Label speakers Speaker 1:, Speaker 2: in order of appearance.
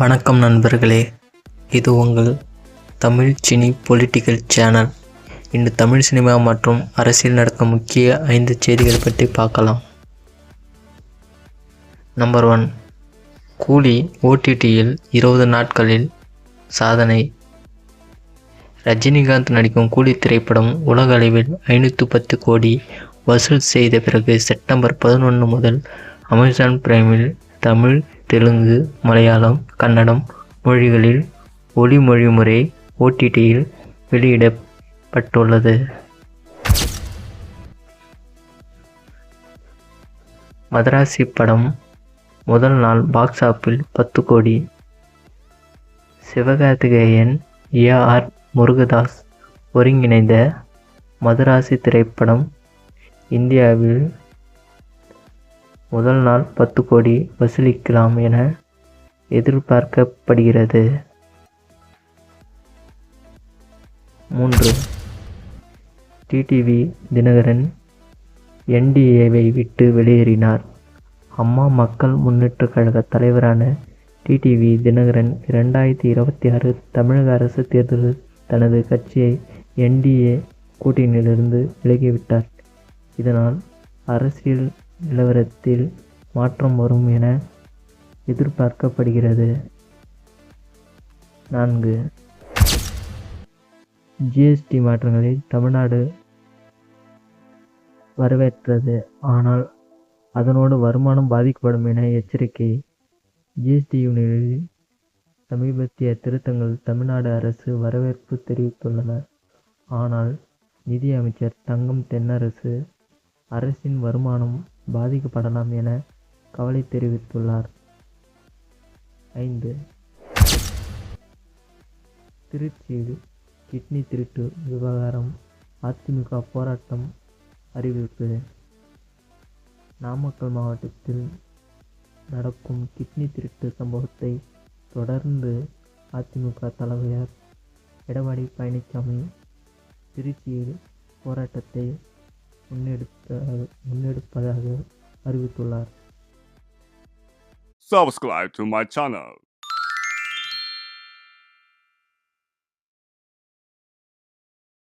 Speaker 1: வணக்கம் நண்பர்களே. இது உங்கள் தமிழ் சினி பொலிட்டிக்கல் சேனல். இன்று தமிழ் சினிமா மற்றும் அரசியல் நடக்கும் முக்கிய ஐந்து செய்திகள் பற்றி பார்க்கலாம். நம்பர் ஒன் கூலி ஓடிடியில் இருபது நாட்களில் சாதனை. ரஜினிகாந்த் நடிக்கும் கூலி திரைப்படம் உலக அளவில் ஐநூற்று பத்து கோடி வசூல் செய்த பிறகு செப்டம்பர் பதினொன்று முதல் அமேசான் பிரைமில் தமிழ் தெலுங்கு மலையாளம் கன்னடம் மொழிகளில் ஒளி முறை ஓடிடியில் வெளியிடப்பட்டுள்ளது. மதராசி படம் முதல் நாள் பாக்ஸ் ஆப்பில் பத்து கோடி. சிவகார்த்திகேயன் ஏ. ஆர். முருகதாஸ் ஒருங்கிணைந்த மதராசி திரைப்படம் இந்தியாவில் முதல் நாள் பத்து கோடி வசூலிக்கலாம் என எதிர்பார்க்கப்படுகிறது. மூன்று. டிடிவி தினகரன் என்டிஏவை விட்டு வெளியேறினார். அம்மா மக்கள் முன்னேற்றக் கழக தலைவரான டிடிவி தினகரன் இரண்டாயிரத்தி இருபத்தி ஆறு தமிழக அரசு தேர்தலில் தனது கட்சியை என்டிஏ கூட்டணியிலிருந்து விலகிவிட்டார். இதனால் அரசியல் நிலவரத்தில் மாற்றம் வரும் என எதிர்பார்க்கப்படுகிறது. நான்கு. ஜிஎஸ்டி மாற்றங்களை தமிழ்நாடு வரவேற்றது. ஆனால் அதனோடு வருமானம் பாதிக்கப்படும் என எச்சரிக்கை ஜிஎஸ்டி யூனியனில் சமீபத்திய திருத்தங்கள் தமிழ்நாடு அரசு வரவேற்பு தெரிவித்துள்ளன. ஆனால் நிதி அமைச்சர் தங்கம் தென்னரசு அரசின் வருமானம் பாதிக்கப்படலாம் என கவலை தெரிவித்துள்ளார். ஐந்து. திருச்சியில் கிட்னி திருட்டு விவகாரம் அதிமுக போராட்டம் அறிவிப்பு. நாமக்கல் மாவட்டத்தில் நடக்கும் கிட்னி திருட்டு சம்பவத்தை தொடர்ந்து அதிமுக தலைவர் எடப்பாடி பழனிசாமி திருச்சியில் போராட்டத்தை முன்னெடுத்த முன்னெடுப்பதாக அறிவித்துள்ளார்.
Speaker 2: Subscribe to my channel.